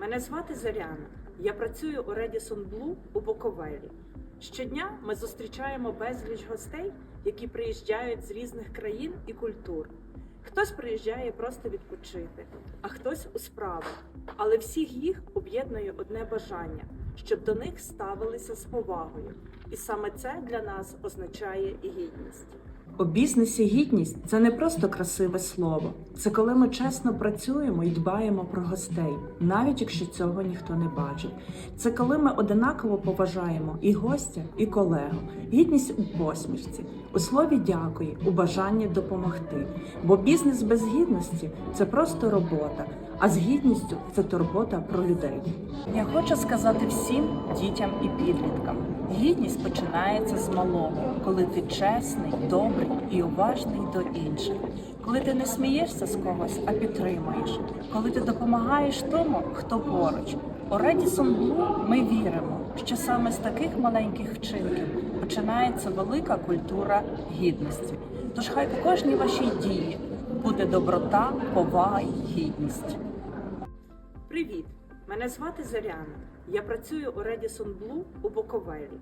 Мене звати Заряна. Я працюю у Redison Blue у Буковелі. Щодня ми зустрічаємо безліч гостей, які приїжджають з різних країн і культур. Хтось приїжджає просто відпочити, а хтось у справу. Але всіх їх об'єднує одне бажання, щоб до них ставилися з повагою. І саме це для нас означає і гідність. У бізнесі гідність це не просто красиве слово. Це коли ми чесно працюємо і дбаємо про гостей, навіть якщо цього ніхто не бачить. Це коли ми одинаково поважаємо і гостя, і колегу. Гідність у посмішці, у слові дякую, у бажанні допомогти. Бо бізнес без гідності це просто робота, а з гідністю це турбота про людей. Я хочу сказати всім дітям і підліткам: гідність починається з малого, коли ти чесний, добрий і уважний до інших. Коли ти не смієшся з когось, а підтримуєш, коли ти допомагаєш тому, хто поруч. У Redison Blue ми віримо, що саме з таких маленьких вчинків починається велика культура гідності. Тож хай у кожній вашій дії буде доброта, повага гідність. Привіт! Мене звати Заряна. Я працюю у Redison Blue у Буковелі.